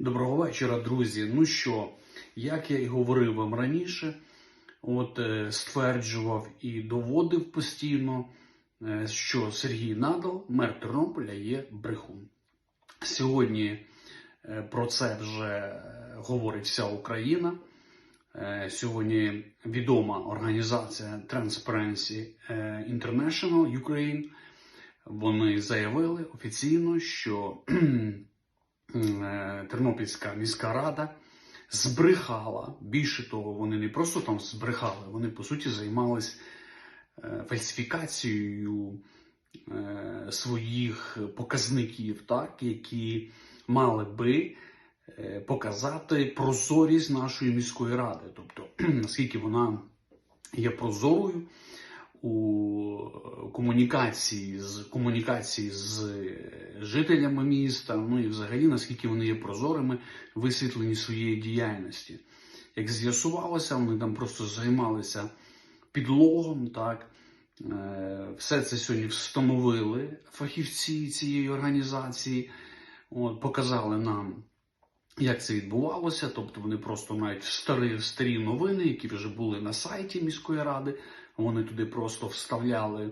Доброго вечора, друзі. Ну що, як я і говорив вам раніше, от е, стверджував і доводив постійно, е, що Сергій Надал, мер Тернополя, є брехун. Сьогодні е, про це вже говорить вся Україна. Сьогодні відома організація Transparency International Ukraine. Вони заявили офіційно, що Тернопільська міська рада збрехала. Більше того, вони не просто там збрехали, вони по суті займались е, фальсифікацією е, своїх показників, так, які мали би е, показати прозорість нашої міської ради, тобто наскільки вона є прозорою у комунікації з комунікації з жителями міста, ну і взагалі наскільки вони є прозорими в висвітленні своєї діяльності. Як з'ясувалося, вони там просто займалися підлогом, так. Е, Все це сьогодні встановили фахівці цієї організації, от, показали нам, як це відбувалося. Тобто вони просто навіть старі, старі новини, які вже були на сайті міської ради, вони туди просто вставляли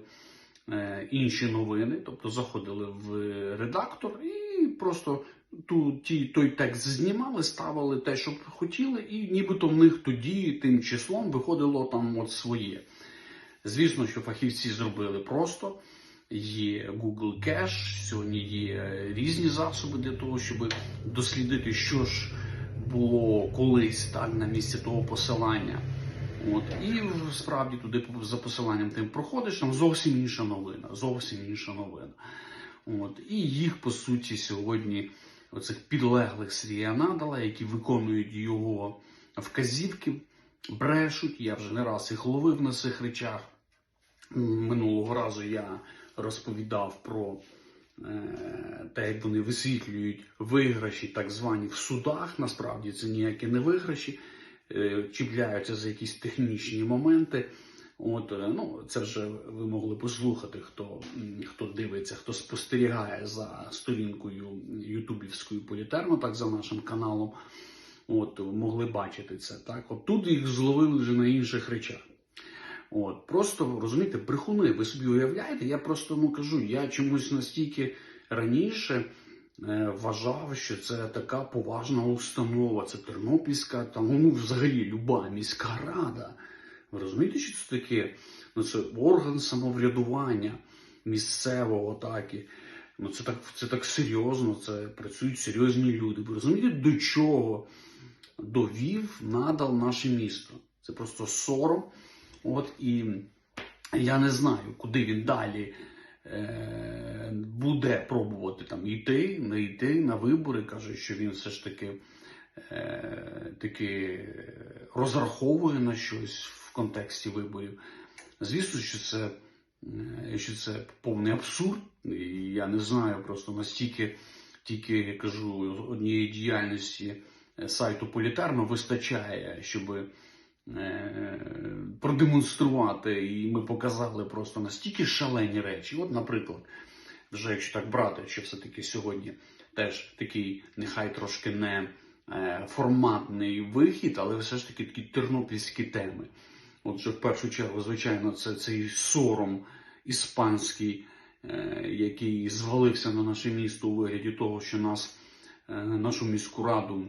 е, інші новини, тобто заходили в редактор і просто ту, ті, той текст знімали, ставили те, що хотіли, і нібито в них тоді тим числом виходило там от своє. Звісно, що фахівці зробили просто. Є Google Cache, сьогодні є різні засоби для того, щоб дослідити, що ж було колись так на місці того посилання. От і справді туди за посиланням тим проходиш, там зовсім інша новина, зовсім інша новина. От і їх по суті сьогодні, оцих підлеглих Сергія Надала, які виконують його вказівки, брешуть. Я вже не раз їх ловив на цих речах. Минулого разу я розповідав про е, те, як вони висвітлюють виграші, так звані в судах. Насправді це ніякі не виграші, чіпляються за якісь технічні моменти. От, е, ну, це вже ви могли послухати, хто, хто дивиться, хто спостерігає за сторінкою Ютубівською політерно, так за нашим каналом. От, могли бачити це. Так, от тут їх зловили вже на інших речах. От, просто розумієте, брехуни, ви собі уявляєте, я просто ну кажу, я чомусь настільки раніше е, вважав, що це така поважна установа, це Тернопільська, там ну взагалі люба міська рада. Ви розумієте, що це таке? Ну це орган самоврядування місцевого, так і ну це так, це так серйозно, це працюють серйозні люди. Ви розумієте, до чого довів надал наше місто? Це просто сором. От і я не знаю, куди він далі е, буде пробувати там йти, не йти на вибори. Каже, що він все ж таки, е, таки розраховує на щось в контексті виборів. Звісно, що це, е, що це повний абсурд. І я не знаю просто настільки, тільки я кажу, однієї діяльності сайту Політарно вистачає, щоби е, продемонструвати, і ми показали просто настільки шалені речі. От, наприклад, вже якщо так брати, що все-таки сьогодні теж такий, нехай трошки не е, форматний вихід, але все ж таки такі тернопільські теми. Отже, в першу чергу, звичайно, це цей сором іспанський, е, який звалився на наше місто у вигляді того, що нас, е, нашу міську раду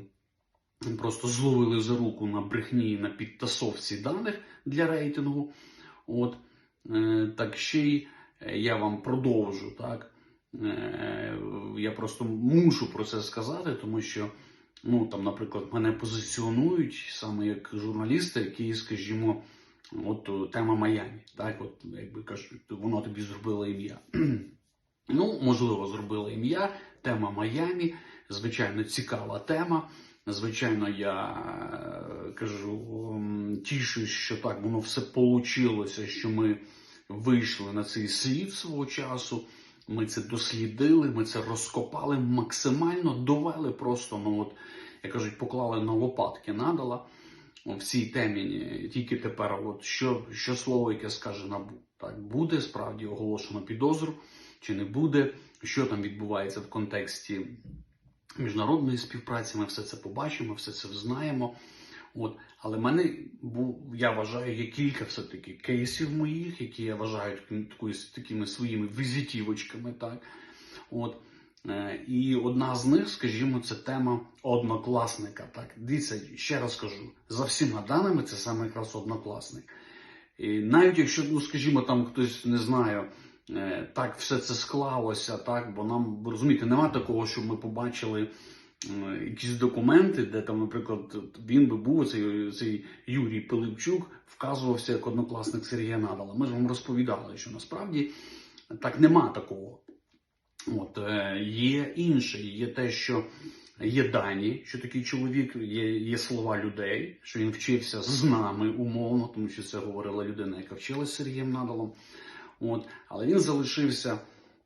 просто зловили за руку на брехні на підтасовці даних для рейтингу. От е, так ще й е, я вам продовжу. Так Е, я просто мушу про це сказати, тому що. Ну там, наприклад, мене позиціонують саме як журналіста, який, скажімо, от тема Майамі. Так, от якби кажуть, воно тобі зробило ім'я. ну, можливо, зробило ім'я. Тема Майамі, звичайно, цікава тема. Звичайно, я е, кажу, тішусь, що так воно все получилося, що ми вийшли на цей світ свого часу. Ми це дослідили, ми це розкопали максимально, довели просто, ну от, як кажуть, поклали на лопатки надала в цій темі. Тільки тепер, от що, що слово, яке скаже набу, так буде справді оголошено підозру, чи не буде, що там відбувається в контексті міжнародної співпраці. Ми все це побачимо, все це знаємо. От, але в мене був, я вважаю, є кілька все-таки кейсів моїх, які я вважаю такою- такими своїми візитівочками. Так? От, е, і одна з них, скажімо, це тема однокласника. Так? Дивіться, ще раз кажу, за всіма даними це саме якраз однокласник. І навіть якщо, ну скажімо, там хтось не знаю, так все це склалося, так, бо нам розумієте, нема такого, щоб ми побачили е, якісь документи, де там, наприклад, він би був цей, цей Юрій Пилипчук, вказувався як однокласник Сергія Надала. Ми ж вам розповідали, що насправді так нема такого. От е, є інше, є те, що є дані, що такий чоловік, є, є слова людей, що він вчився з нами умовно, тому що це говорила людина, яка вчилася з Сергієм Надалом. От, але він залишився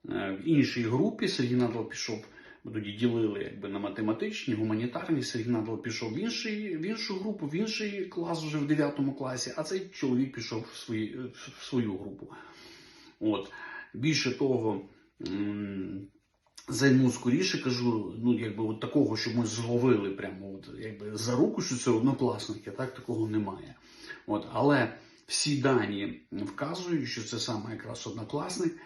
е, в іншій групі. Сергій Надал пішов, тоді ділили якби на математичні, гуманітарні. Сергій Надал пішов в, інший, в іншу групу, в інший клас вже в 9 класі, а цей чоловік пішов в, свої, в свою групу. От. Більше того, займу скоріше, кажу, ну якби от такого, що ми зловили прямо от, якби за руку, що це однокласники, так такого немає. От, але всі дані вказують, що це саме якраз однокласник.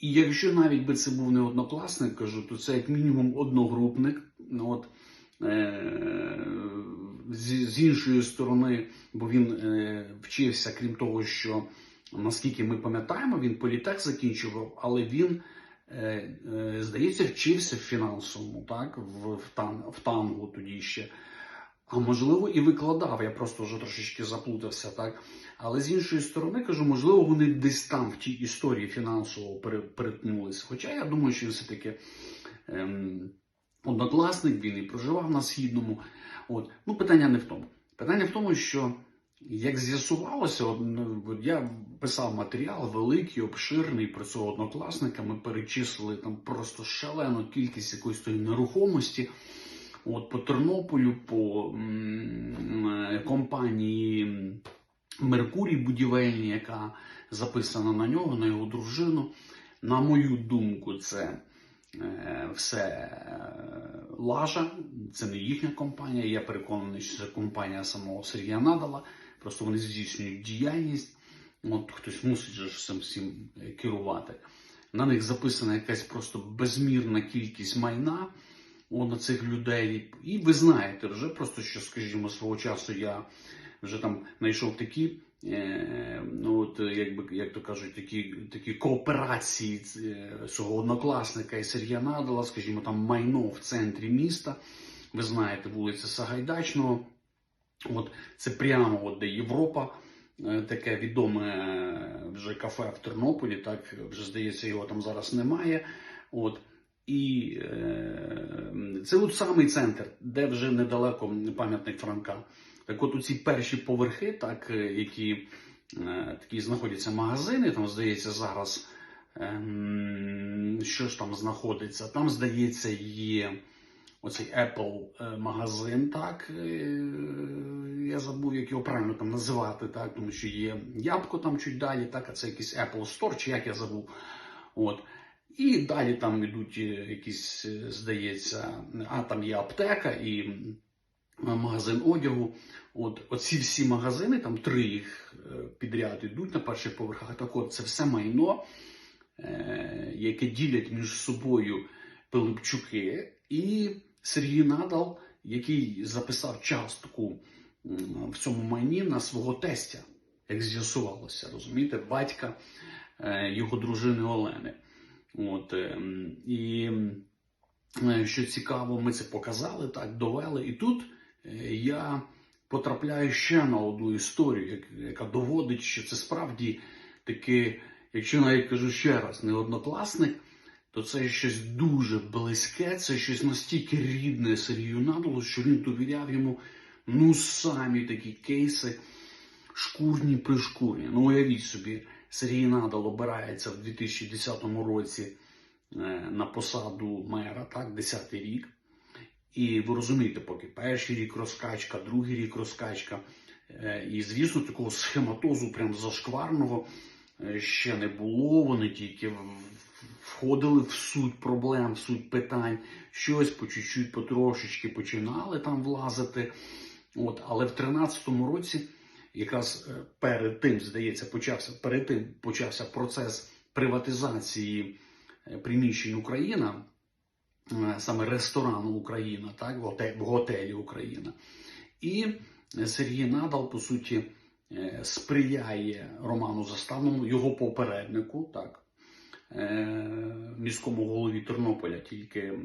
І якщо навіть би це був не однокласник, кажу, то це як мінімум одногрупник. Ну, От, е- з, іншої сторони, бо він е- вчився, крім того, що наскільки ми пам'ятаємо, він політех закінчував, але він, е, здається, вчився в фінансовому, так, в, в, тан, в тангу тоді ще. А можливо, і викладав, я просто вже трошечки заплутався, так. Але з іншої сторони, кажу, можливо, вони десь там в тій історії фінансово пере- перетнулись. Хоча я думаю, що все-таки ем, однокласник, він і проживав на східному. От. Ну, питання не в тому. Питання в тому, що як з'ясувалося, ну, я писав матеріал великий, обширний про цього однокласника. Ми перечислили там просто шалену кількість якоїсь тої нерухомості. От по Тернополю, по е, компанії Меркурій будівельні, яка записана на нього, на його дружину. На мою думку, це е, все е, лажа, це не їхня компанія. Я переконаний, що це компанія самого Сергія Надала. Просто вони здійснюють діяльність. От хтось мусить же всім е, керувати. На них записана якась просто безмірна кількість майна на цих людей. І ви знаєте вже просто, що, скажімо, свого часу я вже там знайшов такі, е, ну от якби як то кажуть, такі, такі кооперації е, свого однокласника і Сергія Надала, скажімо, там майно в центрі міста. Ви знаєте, вулиця Сагайдачного. От це прямо от де Європа. е, Таке відоме е, вже кафе в Тернополі, так вже здається, його там зараз немає. От і е, це от самий центр, де вже недалеко пам'ятник Франка. Так от у ці перші поверхи, так, е, які е, такі знаходяться магазини, там, здається, зараз ем, що ж там знаходиться? Там, здається, є оцей Apple е, так. е, Я забув, як його правильно там називати, так, тому що є ябко там чуть далі, так, а це якийсь Apple Store, чи як я забув. От. І далі там йдуть е, якісь, е, здається, а там є аптека і магазин одягу. От оці всі магазини, там три їх е, підряд йдуть на перших поверхах. Так от це все майно, яке ділять між собою Пилипчуки і Сергій Надал, який записав частку в цьому майні на свого тестя, як з'ясувалося, розумієте, батька його дружини Олени. От, ем, і е, що цікаво, ми це показали, так, довели. І тут е, я потрапляю ще на одну історію, яка доводить, що це справді таки, якщо навіть кажу ще раз, не однокласник, то це щось дуже близьке, це щось настільки рідне Сергію Надалу, що він довіряв йому ну самі такі кейси шкурні при шкурі. Ну уявіть собі, Сергій Надал обирається в 2010 році е, на посаду мера, так, 10-й рік. І ви розумієте, поки перший рік розкачка, другий рік розкачка. Е, І, звісно, такого схематозу, прям зашкварного, е, ще не було. Вони тільки входили в суть проблем, в суть питань, щось по чуть-чуть, потрошечки починали там влазити. От, але в 13-му році, якраз е, перед тим, здається, почався перед тим почався процес приватизації е, приміщень Україна, е, саме ресторану Україна, так, в готе- в готелі Україна. І Сергій Надал, по суті, сприяє Роману Заставному, його попереднику, так, міському голові Тернополя, тільки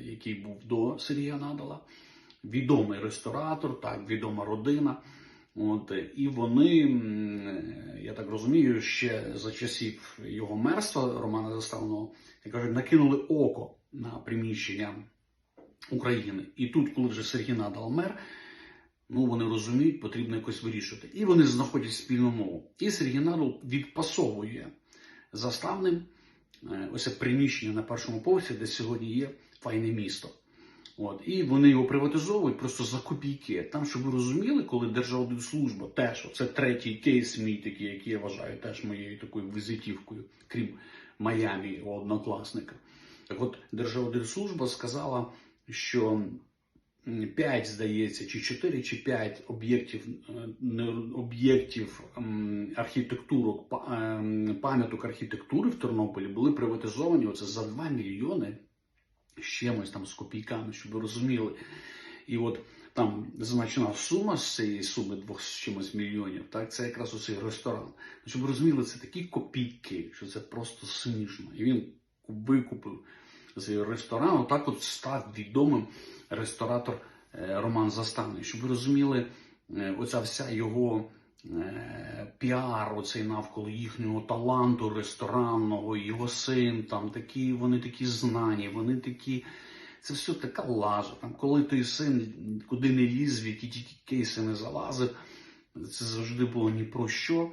який був до Сергія Надала. Відомий ресторатор, так, відома родина. От, і вони, я так розумію, ще за часів його мерства Романа Заставного, як кажуть, накинули око на приміщення України. І тут, коли вже Сергій Надал мер, ну вони розуміють, потрібно якось вирішувати. І вони знаходять спільну мову. І Сергій Надал відпасовує заставним е, ось приміщення на першому поверсі, де сьогодні є файне місто. От, і вони його приватизовують просто за копійки. Там, щоб ви розуміли, коли Держаудитслужба теж, це третій кейс мій такий, який я вважаю теж моєю такою візитівкою, крім Майамі, однокласника. Так от Держаудитслужба сказала, що 5, здається, чи 4, чи 5 об'єктів е, об'єктів архітектурок, ем, пам'яток архітектури в Тернополі були приватизовані оце за 2 мільйони з чимось там з копійками, щоб ви розуміли. І от там значна сума з цієї суми двох з чимось мільйонів, так, це якраз оцей ресторан. Щоб ви розуміли, це такі копійки, що це просто смішно. І він викупив цей ресторан, отак от став відомим ресторатор е, Роман Заставний. Щоб ви розуміли, е, оця вся його піар, оцей навколо їхнього таланту ресторанного, його син, там такі, вони такі знані, вони такі. Це все така лажа. Там, коли той син куди не ліз, в які тільки кейси не залазив, це завжди було ні про що.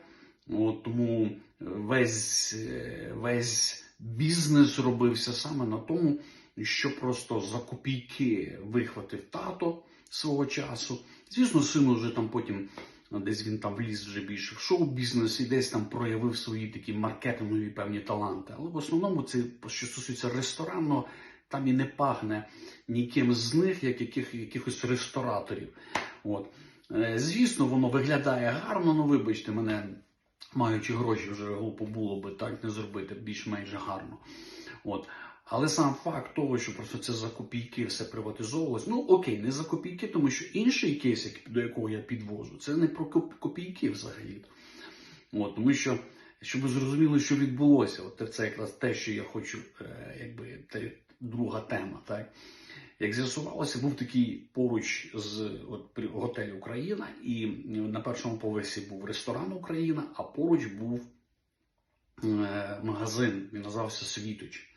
От, тому весь, е, весь бізнес робився саме на тому, що просто за копійки вихватив тато свого часу. Звісно, сину вже там потім десь він там вліз вже більше в шоу-бізнес і десь там проявив свої такі маркетингові певні таланти. Але в основному це, що стосується ресторанного, там і не пахне ніким з них, як яких, якихось рестораторів. От. Е, Звісно, воно виглядає гарно, ну вибачте мене, маючи гроші, вже глупо було би так не зробити більш-менш гарно. От. Але сам факт того, що просто це за копійки все приватизовувалось, ну окей, не за копійки, тому що інший кейс, до якого я підвожу, це не про копійки взагалі. От, тому що, щоб ви зрозуміли, що відбулося, от це якраз те, що я хочу, е, якби те, друга тема. Так? Як з'ясувалося, був такий поруч з от, готель Україна, і на першому поверсі був ресторан Україна, а поруч був е, магазин, він називався Світоч.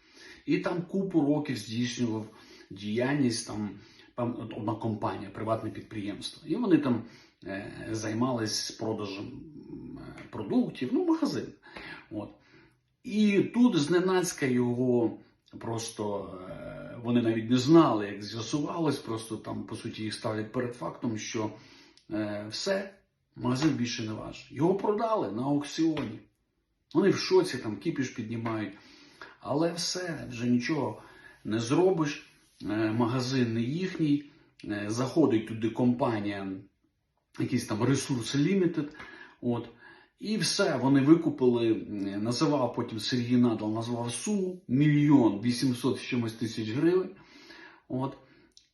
І там купу років здійснював діяльність там одна компанія, приватне підприємство. І вони там е, займались продажем е, продуктів, ну, магазин. От. І тут зненацька його просто е, вони навіть не знали, як з'ясувалось, просто там, по суті, їх ставлять перед фактом, що е, все, магазин більше не ваш. Його продали на аукціоні. Вони в шоці, там кіпіш піднімають. Але все, вже нічого не зробиш. Е, Магазин не їхній. Е, Заходить туди компанія, якийсь там ресурс Limited. От. І все, вони викупили, називав потім Сергій Надал, назвав суму мільйон вісімсот чимось тисяч гривень. От.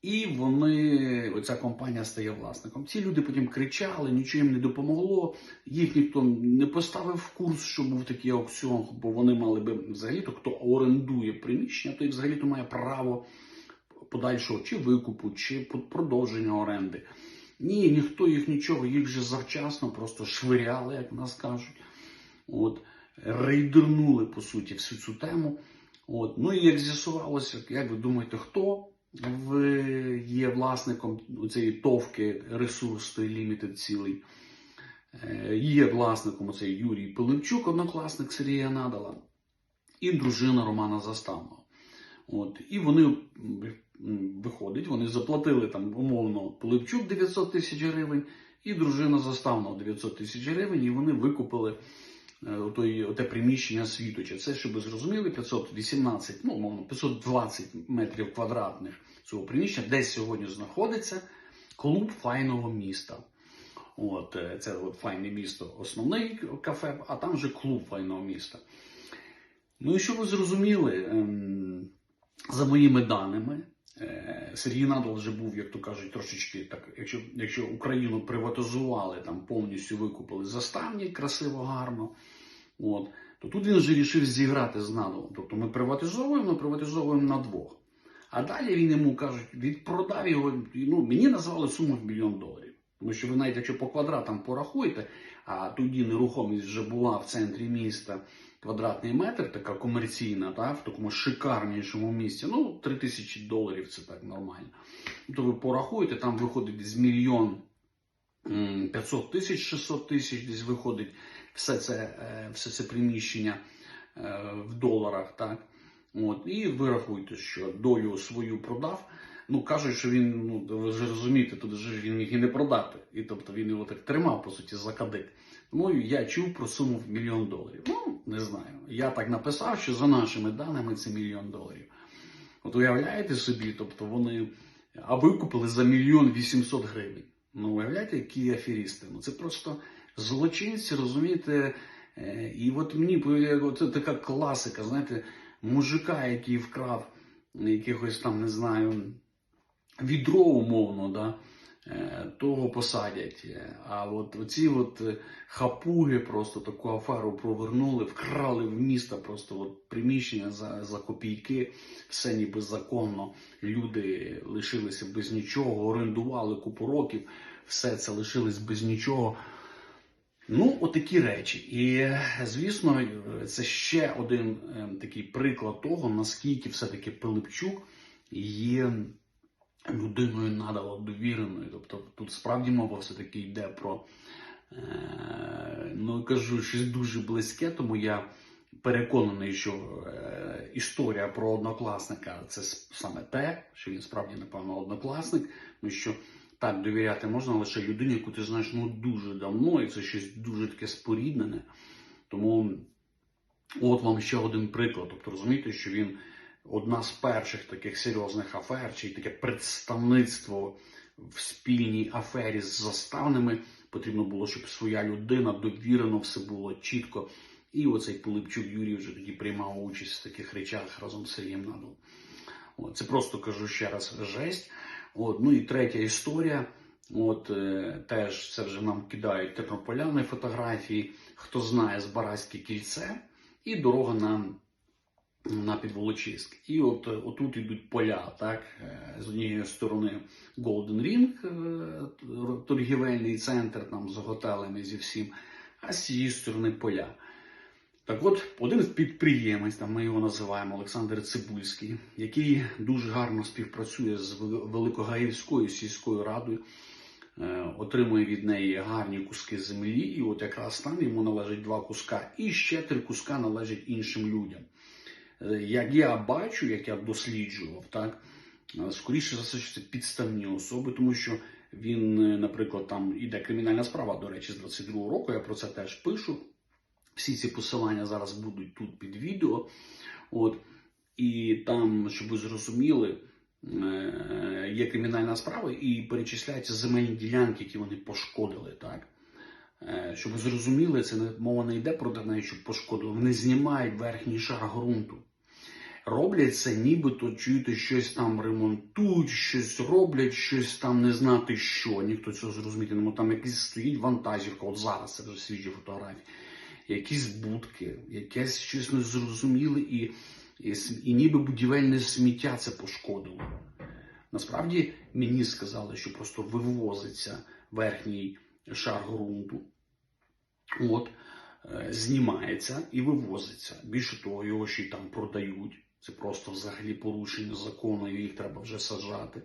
І вони, оця компанія стає власником. Ці люди потім кричали, нічого їм не допомогло. Їх ніхто не поставив в курс, що був такий аукціон, бо вони мали би взагалі-то, хто орендує приміщення, той взагалі-то має право подальшого чи викупу, чи продовження оренди. Ні, ніхто їх нічого, їх же завчасно просто швиряли, як нас кажуть. От, рейдернули, по суті, всю цю тему. От. Ну і як з'ясувалося, як ви думаєте, хто в- є власником цієї товки ресурс той лімітед цілий? Е, Є власником оцей Юрій Пиливчук, однокласник Сергія Надала, і дружина Романа Заставного. От. І вони м, виходить, вони заплатили там умовно Пиливчук 900 тисяч гривень і дружина Заставного 900 тисяч гривень, і вони викупили оте приміщення світоча. Це, щоб ви зрозуміли, 518, ну, мовно, 520 метрів квадратних цього приміщення, де сьогодні знаходиться клуб файного міста. От, е, це от файне місто, основний кафе, а там вже клуб файного міста. Ну і щоб ви зрозуміли, ем, за моїми даними, е, Сергій Надал вже був, як то кажуть, трошечки так, якщо, якщо Україну приватизували, там повністю викупили заставні, красиво, гарно. От, то тут він вже рішив зіграти з Надалом. Тобто ми приватизовуємо, приватизовуємо на двох. А далі він йому кажуть, відпродав його. Ну, мені назвали суму в мільйон доларів. Тому що ви навіть якщо по квадратам порахуєте, а тоді нерухомість вже була в центрі міста квадратний метр, така комерційна, та, в такому шикарнішому місці. Ну, 3 тисячі доларів це так нормально. То ви порахуєте, там виходить з мільйон м, 500 тисяч, 600 тисяч, десь виходить все це, е, все це приміщення е, в доларах. так. От, і ви рахуйте, що долю свою продав. Ну, кажуть, що він, ну, ви ж розумієте, тут же він міг і не продати. І тобто він його так тримав, по суті, за кадик. Тому я чув про суму в мільйон доларів. Ну, не знаю. Я так написав, що за нашими даними це мільйон доларів. От уявляєте собі, тобто вони а викупили за мільйон вісімсот гривень. Ну, уявляєте, які аферісти. Ну це просто злочинці, розумієте. Е, І от мені це така класика, знаєте, мужика, який вкрав якихось там, не знаю, відро умовно, да, е, того посадять. Е, А от оці от е, хапуги просто таку аферу провернули, вкрали в місто просто от приміщення за, за копійки, все ніби законно. Люди лишилися без нічого, орендували купу років, все це лишилось без нічого. Ну, отакі речі. І звісно, це ще один е, такий приклад того, наскільки все-таки Пилипчук є людиною надало довіреною. Тобто тут справді мова все-таки йде про, е, ну кажу, щось дуже близьке, тому я переконаний, що е, історія про однокласника це саме те, що він справді, напевно, однокласник, тому що так довіряти можна лише людині, яку ти знаєш ну дуже давно, і це щось дуже таке споріднене. Тому от вам ще один приклад. Тобто розумієте, що він одна з перших таких серйозних афер, чи таке представництво в спільній афері з заставними. Потрібно було, щоб своя людина довірено все було чітко. І оцей Пилипчук Юрій вже тоді приймав участь в таких речах разом з Сергієм Надалом. От, це просто кажу ще раз жесть. От, ну і третя історія. От е, теж це вже нам кидають тернополяни фотографії. Хто знає Збаразьке кільце і дорога на, на Підволочиськ. І от е, отут йдуть поля, так? Е, З однієї сторони Golden Ring, е, торгівельний центр там з готелями зі всім, а з цієї сторони поля. Так от, один підприємець, там ми його називаємо Олександр Цибульський, який дуже гарно співпрацює з Великогаївською сільською радою, отримує від неї гарні куски землі, і от якраз там йому належить два куска, і ще три куска належать іншим людям. Е, Як я бачу, як я досліджував, так, е, скоріше за все, що це підставні особи, тому що він, е, наприклад, там іде кримінальна справа, до речі, з 22-го року, я про це теж пишу. Всі ці посилання зараз будуть тут під відео. От. І там, щоб ви зрозуміли, є кримінальна справа і перечисляються земельні ділянки, які вони пошкодили. Так? Щоб ви зрозуміли, це мова не йде про те, що пошкодили. Вони знімають верхній шар ґрунту. Роблять це, нібито чуєте, щось там ремонтують, щось роблять, щось там не знати що. Ніхто цього зрозуміти не може. Там якийсь стоїть вантажівка, от зараз це вже свіжі фотографії якісь будки, якесь щось незрозуміле і, і, і ніби будівельне сміття це пошкодило. Насправді мені сказали, що просто вивозиться верхній шар ґрунту, от, е, знімається і вивозиться. Більше того, його ще й там продають. Це просто взагалі порушення закону, і їх треба вже саджати.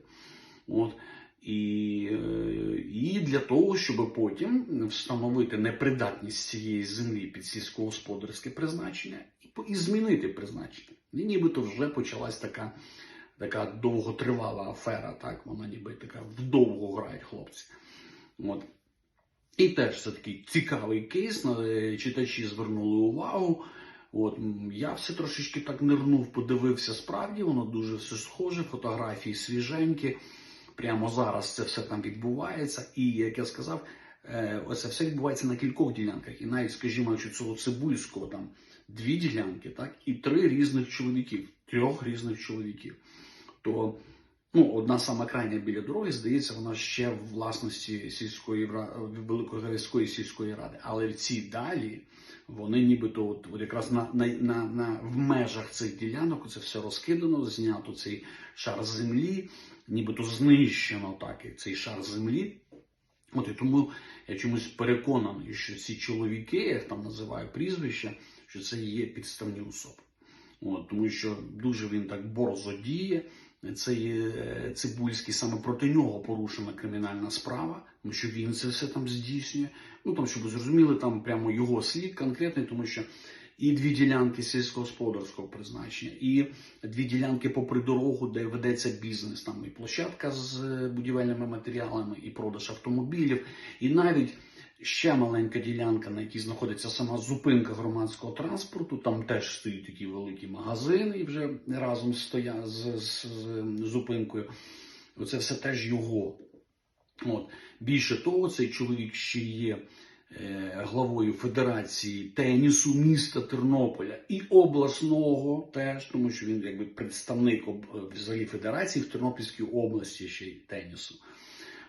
От. І, е, і для того, щоб потім встановити непридатність цієї землі під сільськогосподарське призначення і, змінити призначення. І нібито вже почалась така, така довготривала афера, так? Вона ніби така вдовго грають хлопці. От. І теж це такий цікавий кейс. Читачі звернули увагу. От я все трошечки так нирнув, подивився. Справді воно дуже все схоже. Фотографії свіженькі. Прямо зараз це все там відбувається. І як я сказав, е, оце все відбувається на кількох ділянках. І навіть, скажімо, якщо цього цибульського там дві ділянки, так, і три різних чоловіків, трьох різних чоловіків. То ну, одна сама крайня біля дороги, здається, вона ще в власності сільської Великогорської сільської ради. Але ці далі, вони нібито от, от якраз на, на, на, на, в межах цих ділянок це все розкидано, знято цей шар землі, нібито знищено так цей шар землі. От і тому я чомусь переконаний, що ці чоловіки, я їх там називаю прізвища, що це є підставні особи. От, тому що дуже він так борзо діє. Це є е, Цибульський, саме проти нього порушена кримінальна справа, тому що він це все там здійснює. Ну там, щоб ви зрозуміли, там прямо його слід конкретний, тому що і дві ділянки сільськогосподарського призначення, і дві ділянки попри дорогу, де ведеться бізнес. Там і площадка з е, будівельними матеріалами, і продаж автомобілів, і навіть ще маленька ділянка, на якій знаходиться сама зупинка громадського транспорту. Там теж стоїть такі великі магазини, і вже разом стоять з, з, з зупинкою. Оце все теж його. От. Більше того, цей чоловік ще є е, главою Федерації тенісу міста Тернополя і обласного теж, тому що він якби представник об- е, взагалі федерації в Тернопільській області ще й тенісу.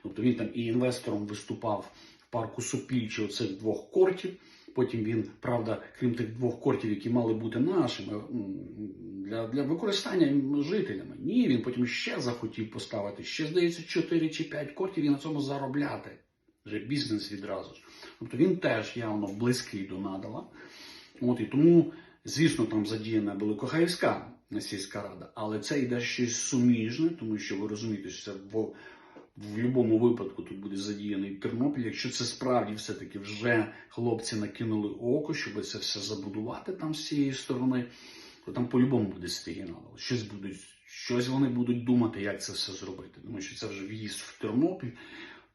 Тобто він там і інвестором виступав парку Сопільче оцих двох кортів. Потім він, правда, крім тих двох кортів, які мали бути нашими для, для використання жителями. Ні, він потім ще захотів поставити, ще, здається, 4 чи 5 кортів і на цьому заробляти. Вже бізнес відразу ж. Тобто він теж явно близький до надала. От і тому, звісно, там задіяна Великохаївська сільська рада, але це йде щось суміжне, тому що ви розумієте, що це в, будь-якому випадку тут буде задіяний Тернопіль. Якщо це справді все-таки вже хлопці накинули око, щоб це все забудувати там з цієї сторони, то там по-любому буде сигнал. Щось будуть, щось вони будуть думати, як це все зробити. Тому що це вже в'їзд в Тернопіль.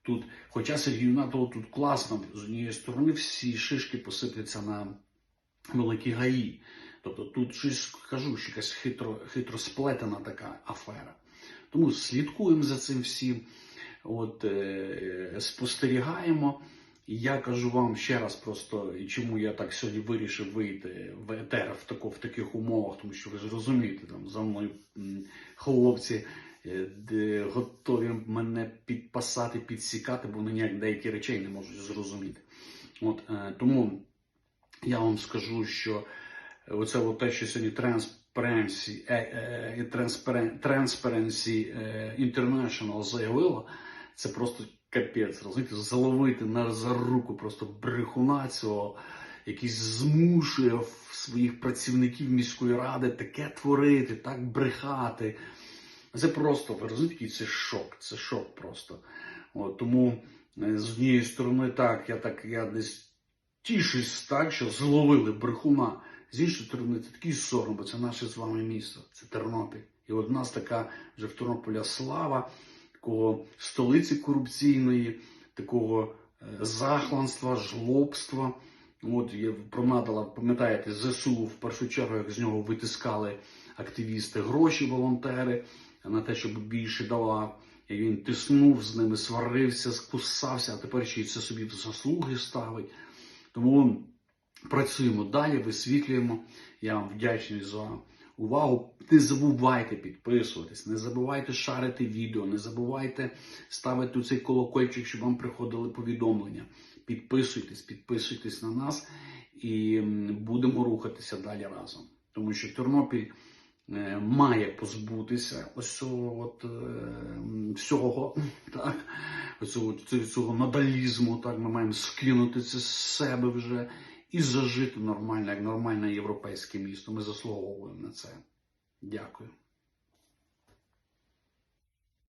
Тут, хоча Сергію Натову тут класно, з однієї сторони всі шишки посипляться на великі гаї. Тобто тут щось кажу, що якась хитро, хитро сплетена така афера. Тому слідкуємо за цим всім, от, е, спостерігаємо. І я кажу вам ще раз просто, чому я так сьогодні вирішив вийти в етер в, тако, в таких умовах, тому що ви ж розумієте, там за мною хлопці е, готові мене підпасати, підсікати, бо вони ніяк деякі речей не можуть зрозуміти. От, е, тому я вам скажу, що оце от те, що сьогодні е, е, Transparency е, International заявила, це просто капець, розумієте, заловити на за руку просто брехуна цього, який змушує своїх працівників міської ради таке творити, так брехати. Це просто, ви розумієте, це шок, це шок просто. От, тому е, з однієї сторони, так, я так я десь тішусь так, що зловили брехуна. З іншої сторони, це такий сором, бо це наше з вами місто, це Тернопіль. І от в нас така вже в Тернополя слава, такого столиці корупційної, такого е, захланства, жлобства. От є про надала, пам'ятаєте, ЗСУ в першу чергу, як з нього витискали активісти гроші, волонтери на те, щоб більше давав. І він тиснув з ними, сварився, скусався, а тепер ще й це собі в заслуги ставить. Тому працюємо далі, висвітлюємо. Я вам вдячний за увагу. Не забувайте підписуватись, не забувайте шарити відео, не забувайте ставити цей колокольчик, щоб вам приходили повідомлення. Підписуйтесь, підписуйтесь на нас і будемо рухатися далі разом. Тому що Тернопіль е, має позбутися ось цього от, е, всього, так, цього, цього надалізму, так, ми маємо скинути це з себе вже і зажити нормально, як нормальне європейське місто. Ми заслуговуємо на це. Дякую.